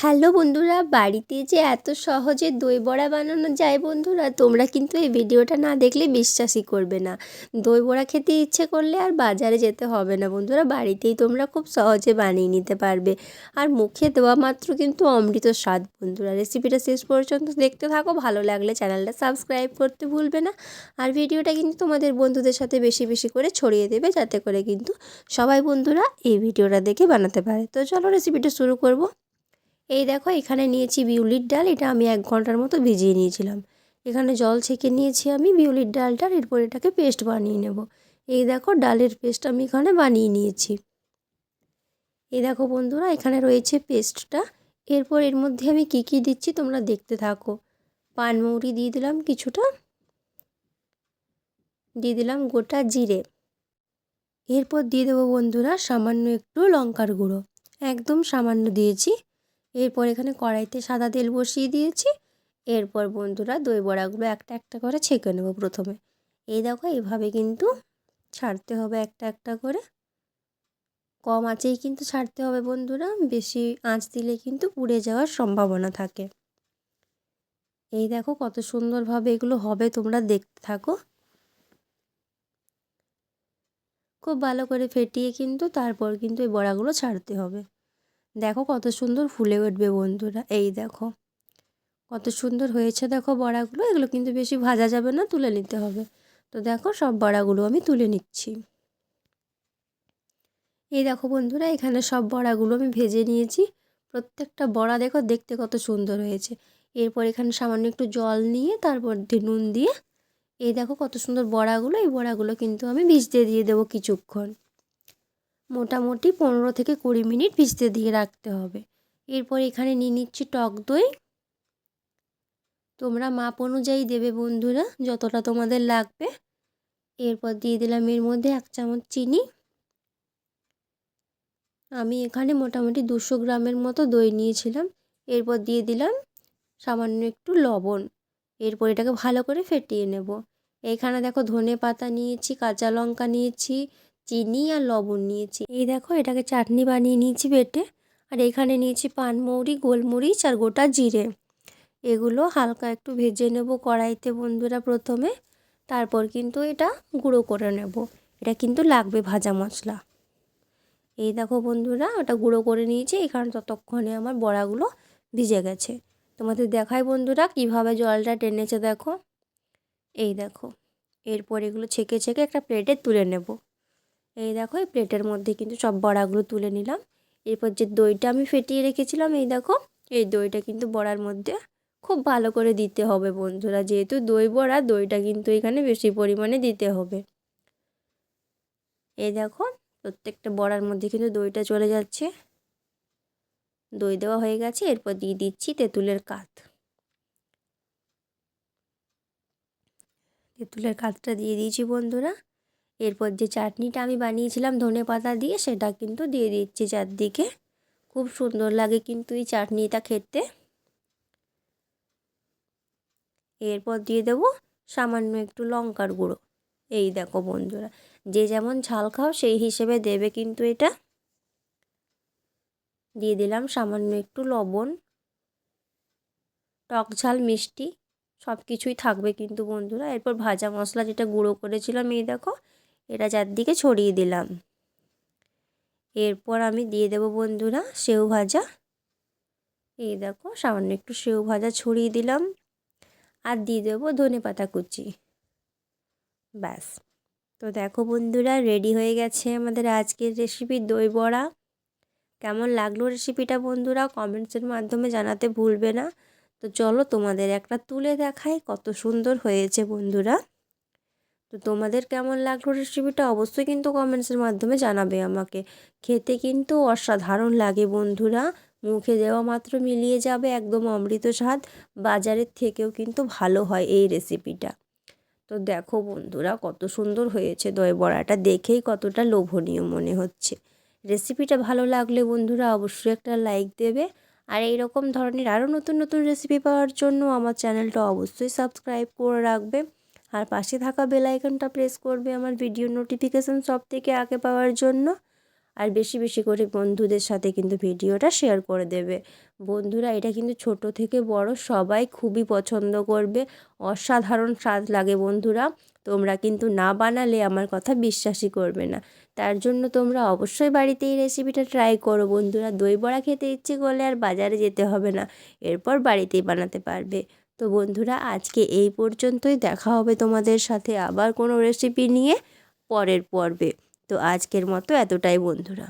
Hello বন্ধুরা, বাড়িতে যে এত সহজে দই বড়া বানানো যায় বন্ধুরা, তোমরা কিন্তু এই ভিডিওটা না দেখলে বিশ্বাসই করবে না। দই বড়া খেতে ইচ্ছে করলে আর বাজারে যেতে হবে না বন্ধুরা, বাড়িতেই তোমরা খুব সহজে বানিয়ে নিতে পারবে। আর মুখে দেওয়া মাত্র কিন্তু অমৃত স্বাদ বন্ধুরা। রেসিপিটা শেষ পর্যন্ত দেখতে থাকো, ভালো লাগলে চ্যানেলটা সাবস্ক্রাইব করতে ভুলবে না। আর ভিডিওটা কিন্তু তোমাদের বন্ধুদের সাথে বেশি বেশি করে ছড়িয়ে দেবে, যাতে করে কিন্তু সবাই বন্ধুরা এই ভিডিওটা দেখে বানাতে পারে। তো চলো রেসিপিটা শুরু করব। এই দেখো, এখানে নিয়েছি বিউলির ডাল, এটা আমি এক ঘণ্টার মতো ভিজিয়ে নিয়েছিলাম। এখানে জল ছেঁকে নিয়েছি আমি বিউলির ডালটার এরপর এটাকে পেস্ট বানিয়ে নেব। এই দেখো, ডালের পেস্ট আমি এখানে বানিয়ে নিয়েছি। এই দেখো বন্ধুরা, এখানে রয়েছে পেস্টটা। এরপর এর মধ্যে আমি কি কি দিচ্ছি তোমরা দেখতে থাকো। পানমৌরি দিয়ে দিলাম কিছুটা। দিয়ে দিলাম গোটা জিরে। এরপর দিয়ে দেবো বন্ধুরা সামান্য একটু লঙ্কার গুঁড়ো। একদম সামান্য দিয়েছি। এরপর এখানে কড়াইতে সাদা তেল বসিয়ে দিয়েছি। এরপর বন্ধুরা দই বড়াগুলো একটা একটা করে ছেঁকে নেব প্রথমে। এই দেখো এভাবে কিন্তু ছাড়তে হবে একটা একটা করে। কম আঁচেই কিন্তু ছাড়তে হবে বন্ধুরা, বেশি আঁচ দিলে কিন্তু পুড়ে যাওয়ার সম্ভাবনা থাকে। এই দেখো কত সুন্দরভাবে এগুলো হবে, তোমরা দেখতে থাকো। খুব ভালো করে ফেটিয়ে কিন্তু তারপর কিন্তু এই বড়াগুলো ছাড়তে হবে। দেখো কত সুন্দর ফুলে উঠবে বন্ধুরা, এই দেখো। কত সুন্দর হয়েছে দেখো বড়াগুলো, এগুলো কিন্তু বেশি ভাজা যাবে না, তুলে নিতে হবে। তো দেখো সব বড়াগুলো আমি তুলে নিচ্ছি। এই দেখো বন্ধুরা, এখানে সব বড়াগুলো আমি ভেজে নিয়েছি। প্রত্যেকটা বড়া দেখো দেখতে কত সুন্দর হয়েছে। এরপর এখানে সামান্য একটু জল নিয়ে তারপর নুন দিয়ে, এই দেখো কত সুন্দর বড়াগুলো, এই বড়াগুলো কিন্তু আমি ভিজতে দিয়ে দেবো কিছুক্ষণ। মোটামুটি পনেরো থেকে কুড়ি মিনিট ভিজতে দিয়ে রাখতে হবে। এরপর এখানে নিয়ে নিচ্ছি টক দই। তোমরা মাপ অনুযায়ী দেবে বন্ধুরা, যতটা তোমাদের লাগবে। এরপর দিয়ে দিলাম এর মধ্যে এক চামচ চিনি। আমি এখানে মোটামুটি দুশো গ্রামের মতো দই নিয়েছিলাম। এরপর দিয়ে দিলাম সামান্য একটু লবণ। এরপর এটাকে ভালো করে ফেটিয়ে নেব। এখানে দেখো ধনে পাতা নিয়েছি, কাঁচা লঙ্কা নিয়েছি চিনি আর লবণ নিয়েছি। এই দেখো এটাকে চাটনি বানিয়ে নিয়েছি বেটে। আর এখানে নিয়েছি পানমৌরি গোলমরিচ আর গোটা জিরে। এগুলো হালকা একটু ভেজে নেব কড়াইতে বন্ধুরা প্রথমে। তারপর কিন্তু এটা গুঁড়ো করে নেব। এটা কিন্তু লাগবে ভাজা মশলা। এই দেখো বন্ধুরা, ওটা গুঁড়ো করে নিয়েছি। এখানে ততক্ষণে আমার বড়াগুলো ভিজে গেছে। তোমাদের দেখায় বন্ধুরা কীভাবে জলটা টেনেছে দেখো। এই দেখো, এরপর এগুলো ছেঁকে ছেঁকে একটা প্লেটে তুলে নেব। এই দেখো, এই প্লেটের মধ্যে কিন্তু সব বড়াগুলো তুলে নিলাম। এরপর যে দইটা আমি ফেটিয়ে রেখেছিলাম, এই দেখো, এই দইটা কিন্তু বড়ার মধ্যে খুব ভালো করে দিতে হবে বন্ধুরা। যেহেতু দই বড়া, দইটা কিন্তু এখানে বেশি পরিমাণে দিতে হবে। এই দেখো, প্রত্যেকটা বড়ার মধ্যে কিন্তু দইটা চলে যাচ্ছে। দই দেওয়া হয়ে গেছে, এরপর দিয়ে দিচ্ছি তেঁতুলের কাত। তেঁতুলের কাতটা দিয়ে দিয়েছি বন্ধুরা। এরপর যে চাটনিটা আমি বানিয়েছিলাম ধনে পাতা দিয়ে, সেটা কিন্তু দিয়ে দিচ্ছি চারদিকে। খুব সুন্দর লাগে কিন্তু এই চাটনিটা খেতে। এরপর দিয়ে দেবো সামান্য একটু লঙ্কার গুঁড়ো। এই দেখো বন্ধুরা, যে যেমন ঝাল খাও সেই হিসেবে দেবে কিন্তু এটা। দিয়ে দিলাম সামান্য একটু লবণ, টক ঝাল, মিষ্টি সব কিছুই থাকবে কিন্তু বন্ধুরা। এরপর ভাজা মশলা যেটা গুঁড়ো করেছিলাম, এই দেখো এটা চারদিকে ছড়িয়ে দিলাম। এরপর আমি দিয়ে দেব বন্ধুরা সেউ ভাজা। এই দেখো, সামান্য একটু সেউ ভাজা ছড়িয়ে দিলাম। আর দিয়ে দেবো ধনে পাতা কুচি। ব্যাস। তো দেখো বন্ধুরা, রেডি হয়ে গেছে আমাদের আজকের রেসিপি দই বড়া। কেমন লাগল রেসিপিটা বন্ধুরা কমেন্টসের মাধ্যমে জানাতে ভুলবে না। তো চলো তোমাদের একটা তুলে দেখাই কত সুন্দর হয়েছে বন্ধুরা। তো তোমাদের কেমন লাগল রেসিপিটা অবশ্যই কিন্তু কমেন্টসের মাধ্যমে জানাবে আমাকে। খেতে কিন্তু অসাধারণ লাগে বন্ধুরা। মুখে দেওয়া মাত্র মিলিয়ে যাবে একদম অমৃত স্বাদ। বাজারের থেকেও কিন্তু ভালো হয় এই রেসিপিটা তো দেখো বন্ধুরা, কত সুন্দর হয়েছে দই বড়াটা। দেখেই কতটা লোভনীয় মনে হচ্ছে। রেসিপিটা ভালো লাগলে বন্ধুরা অবশ্যই একটা লাইক দেবে। আর এই রকম ধরনের আরও নতুন নতুন রেসিপি পাওয়ার জন্য আমার চ্যানেলটা অবশ্যই সাবস্ক্রাইব করে রাখবে। আর পাশে থাকা বেল আইকনটা প্রেস করবে আমার ভিডিও নোটিফিকেশান সব থেকে আগে পাওয়ার জন্য। আর বেশি বেশি করে বন্ধুদের সাথে কিন্তু ভিডিওটা শেয়ার করে দেবে। বন্ধুরা, এটা কিন্তু ছোট থেকে বড় সবাই খুবই পছন্দ করবে। অসাধারণ স্বাদ লাগে বন্ধুরা। তোমরা কিন্তু না বানালে আমার কথা বিশ্বাসই করবে না। তার জন্য তোমরা অবশ্যই বাড়িতে এই রেসিপিটা ট্রাই করো বন্ধুরা। দই বড়া খেতে ইচ্ছে করলে আর বাজারে যেতে হবে না। এরপর বাড়িতেই বানাতে পারবে। তো বন্ধুরা, আজকে এই পর্যন্তই। দেখা হবে তোমাদের সাথে আবার কোনো রেসিপি নিয়ে পরের পর্বে। তো আজকের মতো এতটাই বন্ধুরা।